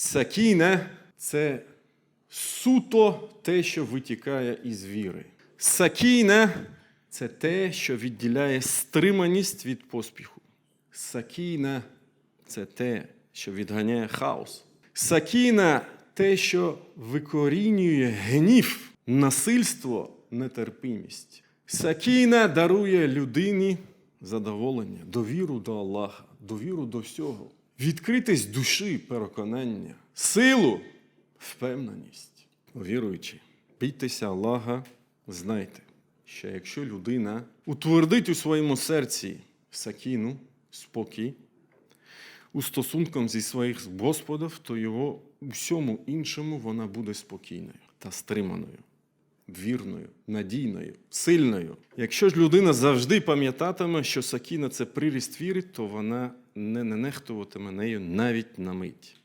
Сакіне це суто те, що витікає із віри. Сакіне це те, що відділяє стриманість від поспіху. Сакіне це те, що відганяє хаос. Сакіна те, що викорінює гнів, насильство, нетерпимість. Сакіна дарує людині задоволення, довіру до Аллаха, довіру до всього, відкритість душі, переконання, силу, впевненість. Віруючи, бійтеся Аллаха, знайте, що якщо людина утвердить у своєму серці сакіну, спокій, у стосунком зі своїх Господів, то його у всьому іншому вона буде спокійною та стриманою, вірною, надійною, сильною. Якщо ж людина завжди пам'ятатиме, що сакіна це приріст віри, то вона не нехтуватиме нею навіть на мить.